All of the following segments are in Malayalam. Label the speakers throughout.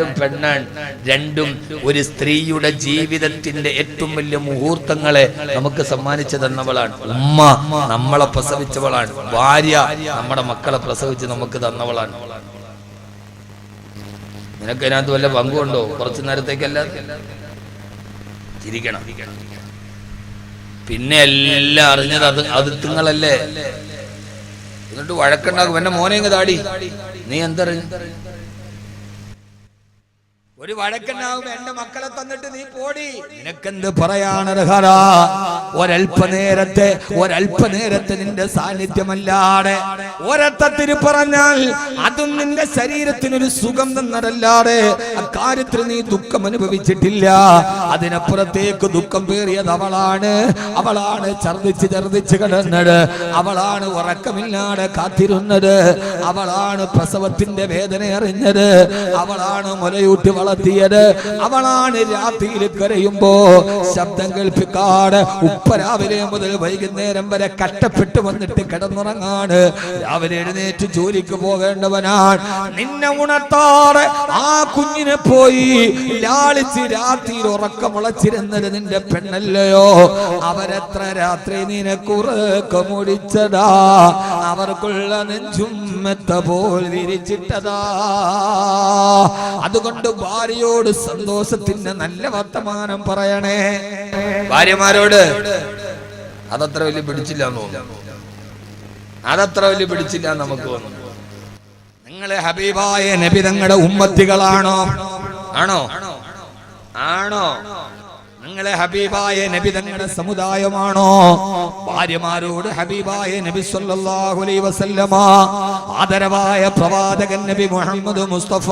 Speaker 1: രണ്ടും പെണ്ണാണ്. രണ്ടും ഒരു സ്ത്രീയുടെ ജീവിതത്തിന്റെ ഏറ്റവും വലിയ മുഹൂർത്തങ്ങളെ നമുക്ക് സമ്മാനിച്ചു തന്നവളാണ്. ഉമ്മ നമ്മളെ പ്രസവിച്ചവളാണ്. ഭാര്യ നമ്മുടെ മക്കളെ പ്രസവിച്ച് നമുക്ക് തന്നവളാണ്. നിനക്ക് അതിനകത്ത് വല്ല പങ്കുണ്ടോ? കുറച്ചു നേരത്തേക്കല്ല? ചിരിക്കണം. പിന്നെ എല്ലാം അറിഞ്ഞത് അത് അത് എന്നിട്ട് വഴക്കുണ്ടാക്കും. എന്റെ മോനെ താടി. നീ എന്തറിഞ്ഞു? ഒരു വഴക്കുണ്ടാകും എന്റെ മക്കളെ തന്നിട്ട് നീ പോടി. നിനക്കെന്ത് പറയാനർഹത ഒരല്പനേരത്തെ ഒരല്പനേരത്തെ നിന്റെ സാന്നിധ്യമല്ലാതെ ഒരത്തത്തിന് പറഞ്ഞാൽ അതും നിന്റെ ശരീരത്തിനൊരു സുഖം തന്നതല്ലാതെ അക്കാര്യത്തിൽ നീ ദുഃഖം അനുഭവിച്ചിട്ടില്ല. അതിനപ്പുറത്തേക്ക് ദുഃഖം പേറിയത് അവളാണ്. അവളാണ് ഛർദിച്ച് ഛർദിച്ച് കിടന്നത്. അവളാണ് ഉറക്കമില്ലാതെ കാത്തിരുന്നത്. അവളാണ് പ്രസവത്തിന്റെ വേദന അറിഞ്ഞത്. അവളാണ് മുലയൂട്ടി വളർത്തിയത് അവളാണ് രാത്രിയിൽ കരയുമ്പോ ശബ്ദം കേൾപ്പിക്കാട്. ഉപ്പ രാവിലെ മുതൽ വൈകുന്നേരം വരെ കട്ടപ്പെട്ട് വന്നിട്ട് കിടന്നുറങ്ങാണ്. രാവിലെ എഴുന്നേറ്റ് ജോലിക്ക് പോകേണ്ടവനാണ്. നിന്നെ ഉണർത്താറ്. ആ കുഞ്ഞിനെ പോയി ലാളിച്ച് രാത്രിയിൽ ഉറക്കമുളച്ചിരുന്നത് നിന്റെ പെണ്ണല്ലയോ? അവരെത്ര രാത്രി നിനക്കുറക്ക മുടിച്ചതാ അവർക്കുള്ള നെഞ്ചും മെത്ത പോൽ വിരിച്ചിട്ടതാ. അതുകൊണ്ട് ഭാര്യയോട് സന്തോഷത്തിന്റെ നല്ല വർത്തമാനം പറയണേ. ഭാര്യമാരോട്? അതത്ര വലിയ പിടിച്ചില്ല അതത്ര വലിയ പിടിച്ചില്ല നമുക്ക് നിങ്ങളെ ഹബീബായ നബി തങ്ങളുടെ ഉമ്മത്തികളാണോ? ആണോ? ആണോ? നിങ്ങളെ ഹബീബായ നബി തങ്ങളുടെ സമുദായമാണോ? ഭാര്യമാരോട് ഹബീബായ നബി സല്ലല്ലാഹു അലൈഹി വസല്ലമ ആദരവായ പ്രവാചകൻ നബി മുഹമ്മദ് മുസ്തഫ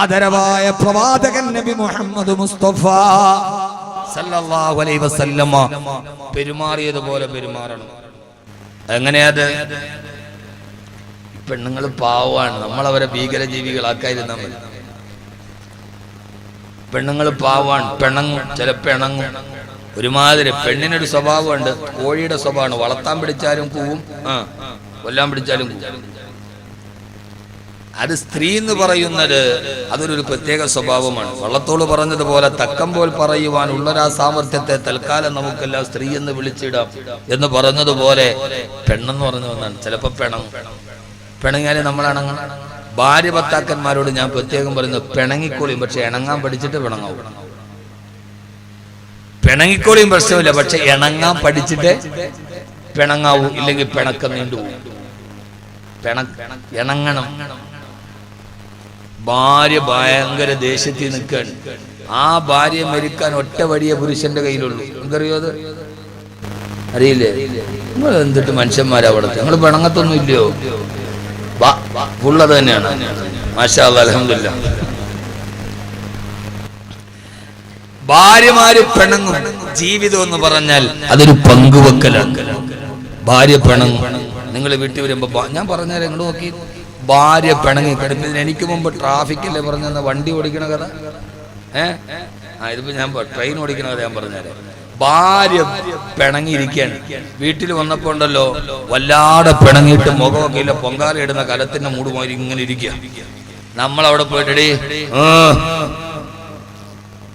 Speaker 1: ആദരവായ പ്രവാചകൻ നബി മുഹമ്മദ് മുസ്തഫ സല്ലല്ലാഹു അലൈഹി വസല്ലമ. പെരുമാറിയതുപോലെ പെരുമാറണം. എങ്ങനെയത് പെണ്ണുങ്ങൾ പാവമാണ്. നമ്മളവരെ ഭീകരജീവികളാക്കാതിരുന്നാൽ മതി. പെണ്ണുങ്ങൾ പാവാണ്. പിണങ്ങും ചില പിണങ്ങും ഒരുമാതിരി പെണ്ണിനൊരു സ്വഭാവമുണ്ട്. കോഴിയുടെ സ്വഭാവമാണ്. വളർത്താൻ പിടിച്ചാലും കൂവും ആ കൊല്ലാൻ പിടിച്ചാലും അത് സ്ത്രീ എന്ന് പറയുന്നത് അതൊരു പ്രത്യേക സ്വഭാവമാണ്. വള്ളത്തോട് പറഞ്ഞതുപോലെ തക്കം പോൽ പറയുവാൻ ആ സാമർഥ്യത്തെ തൽക്കാലം നമുക്കെല്ലാം സ്ത്രീ എന്ന് വിളിച്ചിടാം എന്ന് പറഞ്ഞതുപോലെ പെണ്ണെന്ന് പറഞ്ഞു വന്നാണ്. ചിലപ്പോ പെണം പിണങ്ങിയാലേ നമ്മൾ ഇണങ്ങണം ഭാര്യ ഭർത്താക്കന്മാരോട് ഞാൻ പ്രത്യേകം പറയുന്നത് പിണങ്ങിക്കോളിയും പക്ഷെ ഇണങ്ങാൻ പഠിച്ചിട്ട് പിണങ്ങാവും. പിണങ്ങിക്കോളിയും പ്രശ്നമില്ല പക്ഷെ ഇണങ്ങാൻ പഠിച്ചിട്ട് പിണങ്ങാവൂ ഇല്ലെങ്കിൽ പിണക്കം നീണ്ടുപോകും ഇണങ്ങണം. ഭാര്യ ഭയങ്കര ദേഷ്യത്തിൽ നിൽക്കാൻ ആ ഭാര്യ മരിക്കാൻ ഒറ്റ വലിയ പുരുഷന്റെ കയ്യിലുള്ളൂ. എന്തറിയോ അത്? അറിയില്ലേ? നിങ്ങൾ എന്തിട്ട് മനുഷ്യന്മാരാ അവിടുത്തെ നിങ്ങൾ പിണങ്ങത്തൊന്നും ഇല്ലയോ ഉള്ളത് തന്നെയാണ്. മാഷാ അലഹമില്ല ഭാര്യമാര് പിണങ്ങും. ജീവിതം എന്ന് പറഞ്ഞാൽ അതൊരു പങ്കുവെക്കലാണ്. ഭാര്യ പിണങ്ങും. നിങ്ങൾ വീട്ടിൽ വരുമ്പോ ഞാൻ പറഞ്ഞാൽ നിങ്ങൾ നോക്കി. ഭാര്യ പിണങ്ങി കിടന്നതിന് എനിക്ക് മുമ്പ് ട്രാഫിക്കല്ലേ പറഞ്ഞ വണ്ടി ഓടിക്കണ കഥ? ഏഹ് ആ ഇതിപ്പോ ഞാൻ ട്രെയിൻ ഓടിക്കണ കഥ ഞാൻ പറഞ്ഞാലേ ഭാര്യ പിണങ്ങിയിരിക്കുകയാണ്. വീട്ടിൽ വന്നപ്പോ ഉണ്ടല്ലോ വല്ലാതെ പിണങ്ങിയിട്ട് മുഖമൊക്കെ ഇല്ല പൊങ്കാല ഇടുന്ന കലത്തിന്റെ മൂടുമായി ഇങ്ങനെ ഇരിക്കുക. നമ്മളവിടെ പോയിട്ടടി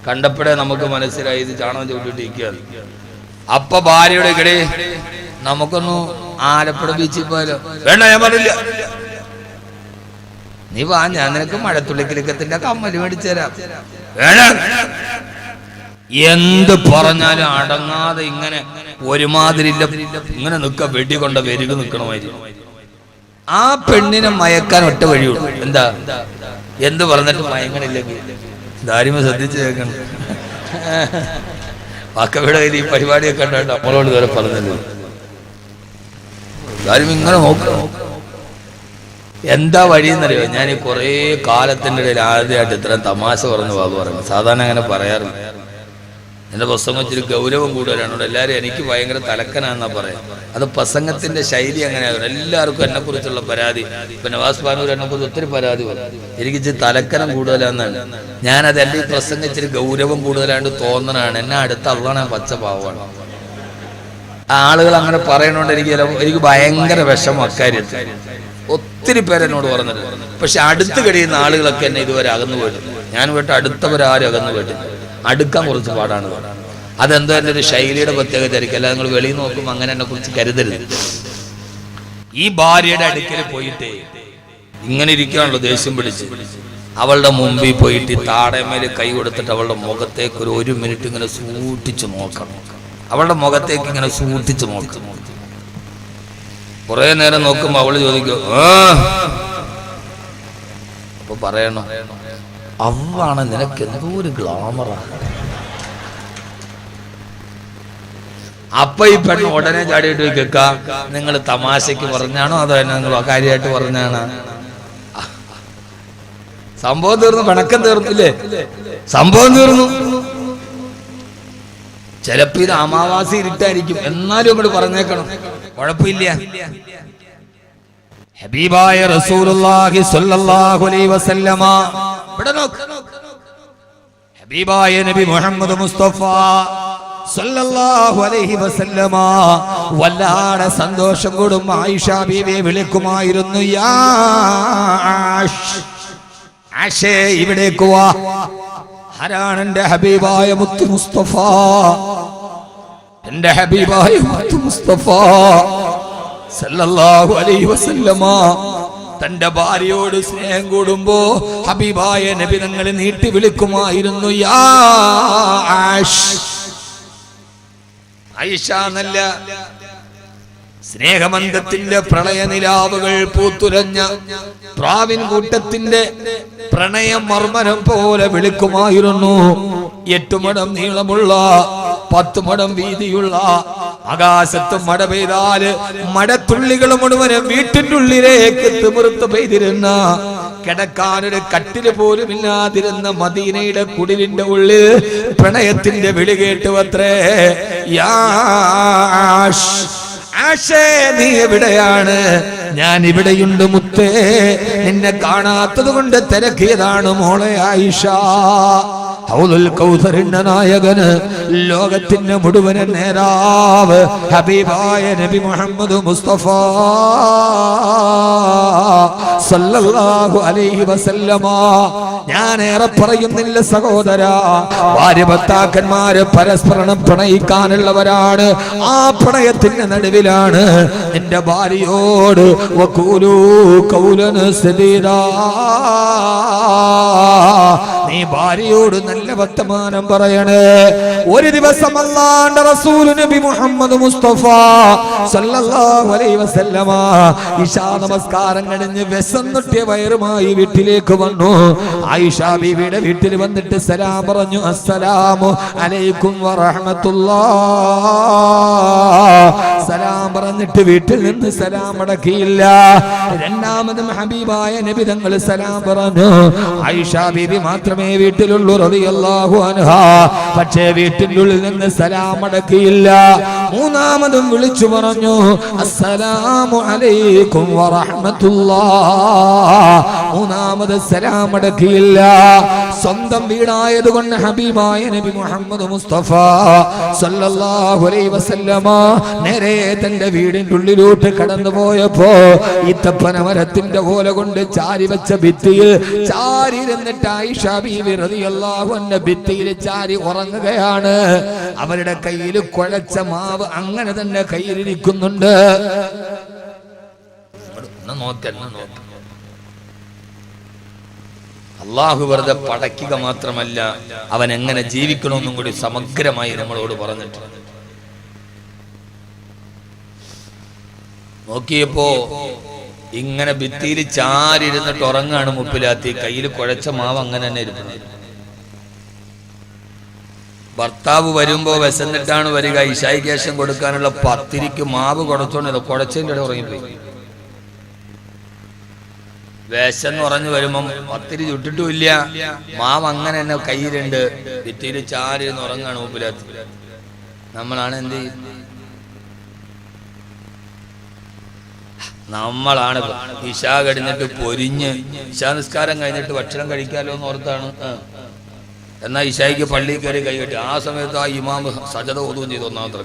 Speaker 1: കണ്ടപ്പോഴേ നമുക്ക് മനസ്സിലായി ഇത് ചാണകം ചവിട്ടിട്ട് ഇരിക്കുകയാണ് അപ്പൊ ഭാര്യയുടെ ഇടേ നമുക്കൊന്നു ആലപ്പുഴ ബീച്ചിൽ പോയാലോ? വേണ്ട ഞാൻ പറഞ്ഞില്ല. നീ വാ ഞാൻ നിനക്ക് മഴത്തുള്ളിക്കിലക്കത്തിന്റെ കമ്മൽ മേടിച്ചു തരാം. എന്ത് പറഞ്ഞാലും അടങ്ങാതെ ഇങ്ങനെ ഒരുമാതിരി ഇങ്ങനെ ഇങ്ങനെ നിക്ക വെടികൊണ്ട വെരുക നിൽക്കണമായിരുന്നു ആ പെണ്ണിനെ മയക്കാൻ ഒറ്റ വഴിയുള്ളൂ. എന്താ? എന്ത് പറഞ്ഞിട്ട് മയങ്ങണില്ലെങ്കിൽ ദാരിമ ശ്രദ്ധിച്ചു കേൾക്കണം. വാക്കവിടെ ഈ പരിപാടിയൊക്കെ ഉണ്ടായിട്ട് നമ്മളോട് വരെ പറഞ്ഞല്ലോ. ദാരിമ ഇങ്ങനെ നോക്കണം. എന്താ വഴിയെന്നറിയോ ഞാൻ ഈ കുറേ കാലത്തിന്റെ ഇടയിൽ ആദ്യമായിട്ട് ഇത്രയും തമാശ പറഞ്ഞ വാക്ക് പറഞ്ഞു സാധാരണ അങ്ങനെ പറയാറില്ല. എന്റെ പ്രസംഗം ഇച്ചിരി ഗൗരവം കൂടുതലാണ്. എല്ലാവരും എനിക്ക് ഭയങ്കര തലക്കനാണെന്നാണ് പറയാം. അത് പ്രസംഗത്തിന്റെ ശൈലി അങ്ങനെയാണ് എല്ലാവർക്കും എന്നെക്കുറിച്ചുള്ള പരാതി. ഇപ്പൊ നവാസ് ബാനൂർ എന്നെ കുറിച്ച് ഒത്തിരി പരാതി വന്നു. എനിക്ക് ഇച്ചിരി തലക്കനം കൂടുതലാണെന്നാണ് ഞാനത് എന്റെ ഈ പ്രസംഗം ഇച്ചിരി ഗൗരവം കൂടുതലായിട്ട് തോന്നണാണ്. എന്നെ അടുത്ത അള്ളാണ് പച്ച പാവമാണ് ആളുകൾ അങ്ങനെ പറയണോണ്ട് എനിക്ക് എനിക്ക് ഭയങ്കര വിഷമം അക്കാര്യത്തിൽ. ഒത്തിരി പേര് എന്നോട് പറഞ്ഞിട്ടുണ്ട്. പക്ഷെ അടുത്ത് കഴിയുന്ന ആളുകളൊക്കെ എന്നെ ഇതുവരെ അകന്നു പോയിട്ടുണ്ട് ഞാൻ പോയിട്ട് അടുത്തവരാരും അകന്നു പോയിട്ടില്ല അടുക്കാൻ കുറച്ച് പാടാണ്. അതെന്തോ എന്റെ ഒരു ശൈലിയുടെ പ്രത്യേകത ആയിരിക്കും. അല്ലാതെ നിങ്ങൾ വെളിയിൽ നോക്കുമ്പോൾ അങ്ങനെ എന്നെ കുറിച്ച് കരുതരുത്. ഈ ഭാര്യയുടെ അടുക്കൽ പോയിട്ട് ഇങ്ങനെ ഇരിക്കുകയാണല്ലോ ദേഷ്യം പിടിച്ച്. അവളുടെ മുമ്പിൽ പോയിട്ട് താടമേൽ കൈ കൊടുത്തിട്ട് അവളുടെ മുഖത്തേക്ക് ഒരു ഒരു മിനിറ്റ് ഇങ്ങനെ സൂട്ടിച്ച് നോക്കണം. അവളുടെ മുഖത്തേക്ക് ഇങ്ങനെ സൂട്ടിച്ച് നോക്കണം. കുറെ നേരം നോക്കുമ്പോ അവൾ ചോദിക്കും? അപ്പൊ പറയണം. അവളാണ് നിനക്ക് എന്തോ ഒരു ഗ്ലാമറാണ് അപ്പൊ ഈ പെണ്ണ് ഉടനെ ചാടിയിട്ട് കേക്ക നിങ്ങൾ തമാശക്ക് പറഞ്ഞാണോ അതോ എന്നെ നിങ്ങൾ കാര്യമായിട്ട് പറഞ്ഞാണ്? സംഭവം തീർന്നു പിണക്കം തീർന്നില്ലേ? സംഭവം തീർന്നു. ചിലപ്പോ ഇത് അമാവാസി ഇരുട്ടായിരിക്കും. എന്നാലും ഇവിടെ പറഞ്ഞേക്കണം. കുഴപ്പമില്ല. ഹബീബായ റസൂലുള്ളാഹി സ്വല്ലല്ലാഹു അലൈഹി വസല്ലമ ഇവിടെ നോക്ക്. ഹബീബായ നബി മുഹമ്മദ് മുസ്തഫ വല്ലാതെ സന്തോഷം കൂടും ആയിഷ ബീവിയെ വിളിക്കുമായിരുന്നു. ആഷേ ഇവിടേക്ക് വാ. ആരാണ് എന്റെ ഹബീബായ മുത്തു മുസ്തഫ? എന്റെ ഹബീബായ മുത്തു മുസ്തഫ സല്ലല്ലാഹു അലൈഹി വസല്ലമ തന്റെ ഭാര്യയോട് സ്നേഹം കൂടുമ്പോ ഹബീബായ നബി തങ്ങളെ നീട്ടി വിളിക്കുമായിരുന്നു യാ ആഷ്. ഐഷ എന്നല്ല സ്നേഹമന്തത്തിന്റെ പ്രളയനിലാവുകൾ പൂത്തുരഞ്ഞ പ്രാവിൻ കൂട്ടത്തിന്റെ പ്രണയ മർമ്മനം പോലെ വിളിക്കുമായിരുന്നു. എട്ടു മടം നീളമുള്ള പത്ത് മടം വീതിയുള്ള ആകാശത്ത് മട പെയ്താൽ മടത്തുള്ളികൾ മുഴുവനെ വീട്ടിന്റെ ഉള്ളിലേക്ക് തിമിർത്ത് പെയ്തിരുന്ന കിടക്കാനൊരു കട്ടിൽ പോലും ഇല്ലാതിരുന്ന മദീനയുടെ കുടിലിന്റെ ഉള്ളിൽ പ്രണയത്തിന്റെ വിളി കേട്ടു അത്രേ യാഷ്. ആഷേ നീ എവിടെയാണ്? ഞാൻ ഇവിടെയുണ്ട് മുത്തേ. നിന്നെ കാണാത്തത് കൊണ്ട് തിരക്കിയതാണ് മോളെ ആയിഷ. ഹൗലുൽ കൗസറിന്റെ നായകന് ലോകത്തിന്റെ മുഴുവൻ നേരാവ് ഹബീബായ നബി മുഹമ്മദ് മുസ്തഫ സല്ലല്ലാഹു അലൈഹി വസല്ലമ. ഞാൻ ഏറെ പറയുന്നില്ല സഹോദര. ഭാര്യ ഭർത്താക്കന്മാര് പരസ്പരം പ്രണയിക്കാനുള്ളവരാണ്. ആ പ്രണയത്തിന്റെ നടുവിലാണ് നിന്റെ ഭാര്യയോട് വക്കൂലൂ കൗലന് സദീദാ. നീ ഭാര്യയോട് നല്ല വർത്തമാനം പറയണേ. ഒരു ദിവസം അല്ലാണ്ട് റസൂൽ നബി മുഹമ്മദ് മുസ്തഫ സല്ലല്ലാഹു അലൈഹി വസല്ലമ ഇശാ നമസ്കാരം കഴിഞ്ഞ് വിശന്നിട്ടിയ വയറുമായി വീട്ടിലേക്ക് വന്നു. ആയിഷ ബീവിയുടെ വീട്ടിൽ വന്നിട്ട് സലാം പറഞ്ഞു അസ്സലാമു അലൈക്കും വറഹ്മത്തുള്ളാ സലാം പറഞ്ഞിട്ട് വീട്ടിൽ നിന്ന് സലാം അടക്കിയില്ല. രണ്ടാമതും ഹബീബായ നബി തങ്ങൾ സലാം പറഞ്ഞു ആയിഷ ബീവി മാത്രമേ വീട്ടിലുള്ളൂ അൻഹ. പക്ഷേ വീട്ടിന്റെ ഉള്ളിൽ നിന്ന് സലാം അടക്കിയില്ല മൂന്നാമതും വിളിച്ചു പറഞ്ഞു അസ്സലാമു അലൈക്കും മൂന്നാമത് സലാം അടക്കിയില്ല സ്വന്തം വീടായത് കൊണ്ട് ഹബീബായ നബി മുഹമ്മദ് മുസ്തഫ സല്ലല്ലാഹു അലൈഹി വസല്ലമ നേരെ തന്റെ വീടിന്റെ ഉള്ളിലോട്ട് കടന്നു പോയപ്പോ ഈത്തപ്പന മരത്തിന്റെ ഓല കൊണ്ട് ചാരി വെച്ച ഭിത്തിയിൽ ചാരി നിന്നിട്ട് ആയിഷ ബീവി റളിയല്ലാഹു അൻഹ ഭിത്തിയിൽ ചാരി ഉറങ്ങുകയാണ്. അവരുടെ കയ്യിൽ കുഴച്ച മാവ് അങ്ങനെ തന്നെ കയ്യിലിരിക്കുന്നുണ്ട്. നോക്കല്ല നോക്കാം. അള്ളാഹു വെറുതെ പടയ്ക്കുക മാത്രമല്ല അവൻ എങ്ങനെ ജീവിക്കണമെന്നും കൂടി സമഗ്രമായി നമ്മളോട് പറഞ്ഞിട്ട്. നോക്കിയപ്പോ ഇങ്ങനെ ഭിത്തിയിൽ ചാരിരുന്നിട്ട് ഉറങ്ങാണ് മുപ്പിലാത്തി. കയ്യിൽ കുഴച്ച മാവ് അങ്ങനെ തന്നെ ഇരുന്നത് ഭർത്താവ് വരുമ്പോ വിശന്നിട്ടാണ് വരിക. ഇഷായി കേശം കൊടുക്കാനുള്ള പത്തിരിക്ക് മാവ് കുടച്ചോണ്ട് കുടച്ചതിന്റെ ഇടയിൽ ഉറങ്ങിപ്പോയി. വിശന്ന് ഉറഞ്ഞു വരുമ്പം പത്തിരി ചുട്ടിട്ടുമില്ല. മാവ് അങ്ങനെ തന്നെ കയ്യിലുണ്ട്. ഭിത്തിയിൽ എന്ന് ഉറങ്ങാണ് മൂപ്പിലാത്തി നമ്മളാണ് എന്ത് നമ്മളാണ് ഇഷാ കഴിഞ്ഞിട്ട് പൊരിഞ്ഞ് ഇഷാ നിസ്കാരം കഴിഞ്ഞിട്ട് ഭക്ഷണം കഴിക്കാലോ എന്ന് ഓർത്താണ്. എന്നാ ഇഷായിക്ക് പള്ളിയിൽ കയറി കൈ കെട്ടി. ആ സമയത്ത് ആ ഇമാമ് സജത ഓതുകയും ചെയ്തു ഒന്നാമത്തെ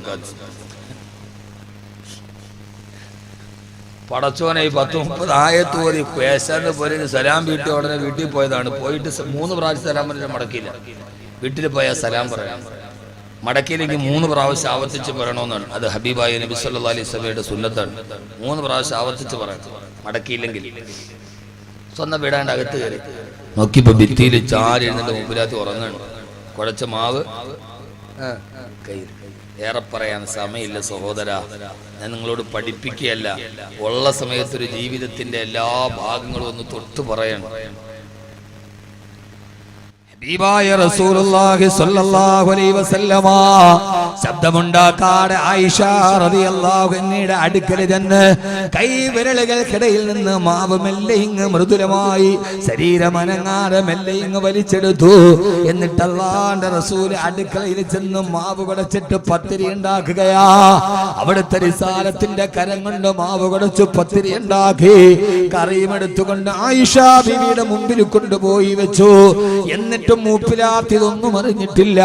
Speaker 1: പടച്ചോനെ ഈ പത്ത് മുപ്പത് ആയത്ത് ഓതി പേശാന്ന് പോലെ സലാം വീട്ടിൽ ഉടനെ വീട്ടിൽ പോയതാണ്. പോയിട്ട് മൂന്ന് പ്രാവശ്യം സലാം പറഞ്ഞാൽ മടക്കിയില്ല. വീട്ടിൽ പോയാൽ സലാം പറയാം. മടക്കിയിലേക്ക് മൂന്ന് പ്രാവശ്യം ആവർത്തിച്ച് പറയണമെന്നാണ്. അത് ഹബീബായ നബി സല്ലാ അലൈഹി സ്വലയുടെ സുന്നത്താണ്. മൂന്ന് പ്രാവശ്യം ആവർത്തിച്ച് പറയണം മടക്കിയില്ലെങ്കിൽ സ്വന്തം വീടാണ്ട് അകത്ത് കയറി. നോക്കിയപ്പോ ഭിത്തിയിൽ ചാരി എഴുന്നിട്ട് മുമ്പിലാത്തി ഉറങ്ങാണ്. കുഴച്ച മാവ് കയ്യിൽ ഏറെ പറയാൻ സമയമില്ല സഹോദര. ഞാൻ നിങ്ങളോട് പഠിപ്പിക്കുകയല്ല. ഉള്ള സമയത്തൊരു ജീവിതത്തിന്റെ എല്ലാ ഭാഗങ്ങളും ഒന്ന് തൊട്ടു പറയണം. ഹബീബായ റസൂലുള്ളാഹി സ്വല്ലല്ലാഹു അലൈഹി വസല്ലമ ശബ്ദമുണ്ടാക്കാതെ ആയിഷ റളിയല്ലാഹു അൻഹയുടെ അടുക്കൽ ചെന്ന് കൈവിരലുകൾക്കിടയിൽ നിന്ന് മാവ് മെല്ലെ ഇങ്ങ് മൃദുലമായി ശരീരം അനങ്ങാതെ മെല്ലെ ഇങ്ങ് വലിച്ചെടുത്തു. എന്നിട്ട് അല്ലാന്റെ റസൂൽ അടുക്കളയിൽ ചെന്ന് മാവ് കുടച്ചിട്ട് പത്തിരി ഉണ്ടാക്കുകയാ. അവിടുത്തെ റിസാലത്തിന്റെ കരം കൊണ്ട് മാവ് കുടച്ചു പത്തിരി ഉണ്ടാക്കി. കറിയും എടുത്തുകൊണ്ട് ആയിഷ ബിവിയുടെ മുമ്പിൽ കൊണ്ടുപോയി വെച്ചു. എന്നിട്ടും മൂപ്പിലാത്ത് ഇതൊന്നും അറിഞ്ഞിട്ടില്ല.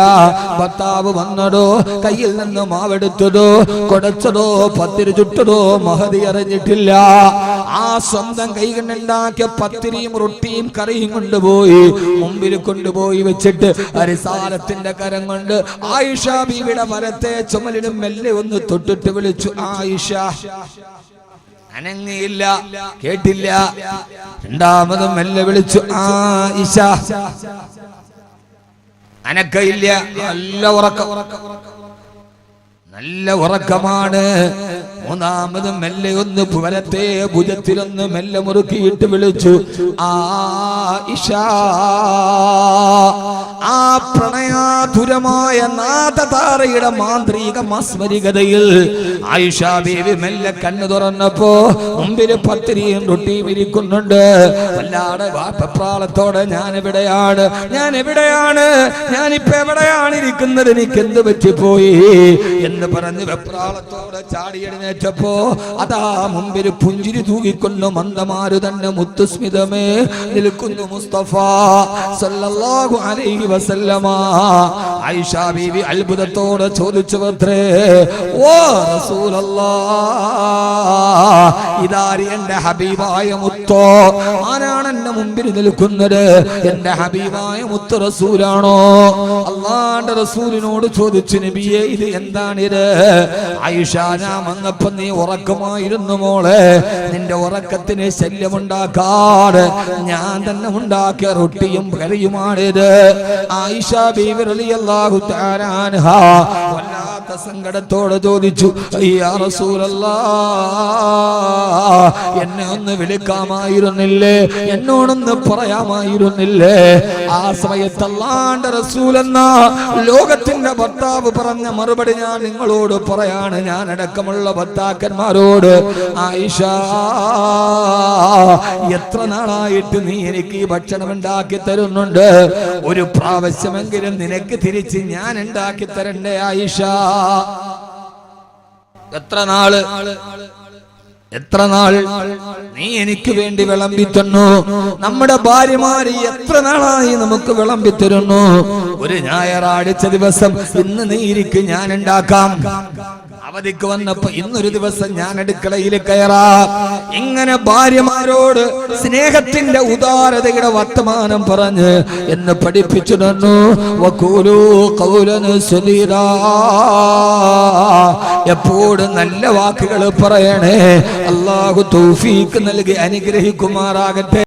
Speaker 1: ഭർത്താവ് വന്നടോ കയ്യിൽ നിന്ന് മാവെടുത്തതോ കൊടച്ചതോ പത്തിരി ചുട്ടതോ മഹതി അറിഞ്ഞിട്ടില്ല. ആ സ്വന്തം കൈ കൊണ്ടുണ്ടാക്കിയ പത്തിരിയും റൊട്ടിയും കറിയും കൊണ്ടുപോയി മുമ്പിൽ കൊണ്ടുപോയി വെച്ചിട്ട് അരിസാലത്തിന്റെ കരം കൊണ്ട് ആയിഷ ബീവിയുടെ വരത്തെ ചുമലിനും മെല്ലെ ഒന്ന് തൊട്ടിട്ട് വിളിച്ചു ആയിഷ. അനങ്ങിയില്ല കേട്ടില്ല. രണ്ടാമതും മെല്ലെ വിളിച്ചു ആ ആയിഷ. അനക്കയില്ല നല്ല ഉറക്കം. നല്ല ഉറക്കമാണ്. മൂന്നാമത് മെല്ലെ ഒന്ന് പുലത്തെ ഭുജത്തിലൊന്ന് മെല്ലെ മുറുക്കിയിട്ട് വിളിച്ചു. ആ ഇഷാ ആ പ്രണയാതുരമായ നാഥതാറയുടെ മാന്ത്രിക മാസ്മരികതയിൽ ആയിഷ ബേബി മെല്ലെ കണ്ണു തുറന്നപ്പോ മുമ്പിൽ പത്തിരിയും റൊട്ടിയും ഇരിക്കുന്നുണ്ട്. വല്ലാടെ വാപ്പപ്രാളത്തോടെ ഞാൻ എവിടെയാണ് ഞാൻ എവിടെയാണ് ഞാനിപ്പോ എവിടെയാണ് ഇരിക്കുന്നത്? എനിക്ക് എന്ത് പറ്റിപ്പോയി? എന്ന് പറഞ്ഞ് വെപ്രാളത്തോടെ ചാടി എഴുന്നേറ്റപ്പോ അതാ മുമ്പിൽ പുഞ്ചിരി തൂകിക്കൊണ്ട് മന്ദമാരു തന്നെ മുത്തുസ്മിതമേ നിൽക്കുന്നു മുസ്തഫ സല്ലല്ലാഹു അലൈഹി വസല്ലമ. ആയിഷ ബീവി അത്ഭുതത്തോടെ ചോദിച്ചു ഓ എന്റെ ഹബീബായ മുത്തോ ആരാണ് എന്റെ മുമ്പിൽ നിൽക്കുന്നത്? എന്റെ ഹബീബായ മുത്ത് റസൂലാണോ? അള്ളാന്റെ റസൂലിനോട് ചോദിച്ചു നബിയെ ഇത് എന്താണിത്? ആയിഷ ഞാൻ വന്നപ്പോ നീ ഉറക്കമായിരുന്നു മോളെ. നിന്റെ ഉറക്കത്തിന് ശല്യമുണ്ടാക്കാട് ഞാൻ തന്നെ ഉണ്ടാക്കിയ റൊട്ടിയും കറിയുമാണിത്. ആയിഷ ബീവി റളിയല്ലാഹു തആല അൻഹ വല്ലാത്ത സങ്കടത്തോടെ ചോദിച്ചു എന്നെ ഒന്ന് വിളിക്കാമായിരുന്നില്ലേ? എന്നോടൊന്ന് പറയാമായിരുന്നില്ലേ? ആ സമയത്ത് അല്ലാണ്ട് റസൂൽ ലോകത്തിന്റെ ഭർത്താവ് പറഞ്ഞ മറുപടി ഞാൻ നിങ്ങളോട് പറയാണ്. ഞാൻ അടക്കമുള്ള ഭർത്താക്കന്മാരോട് ആയിഷ എത്ര നാളായിട്ട് നീ എനിക്ക് ഈ ഭക്ഷണം ഉണ്ടാക്കി തരുന്നുണ്ട്? ഒരു പ്രാവശ്യമെങ്കിലും നിനക്ക് തിരിച്ച് ഞാൻ ഉണ്ടാക്കി തരണ്ടേ ആയിഷ? എത്ര നാൾ? എത്ര നാൾ? നീ എനിക്ക് വേണ്ടി വിളമ്പി തന്നു. നമ്മുടെ ഭാര്യമാര് എത്ര നാളായി നമുക്ക് വിളമ്പി തരുന്നു? ഒരു ഞായറാഴ്ച ദിവസം ഇന്ന് നീ ഇരിക്ക് ഞാൻ ഉണ്ടാക്കാം അവധിക്ക് വന്നപ്പോ ഇന്നൊരു ദിവസം ഞാൻ അടുക്കളയിൽ കയറാ. ഇങ്ങനെ ഭാര്യമാരോട് സ്നേഹത്തിന്റെ ഉദാരതയുടെ വർത്തമാനം പറഞ്ഞ് എന്ന് പഠിപ്പിച്ചു തന്നു. എപ്പോഴും നല്ല വാക്കുകൾ പറയണേ. അള്ളാഹു തൗഫീക്ക് നൽകി അനുഗ്രഹിക്കുമാറാകട്ടെ.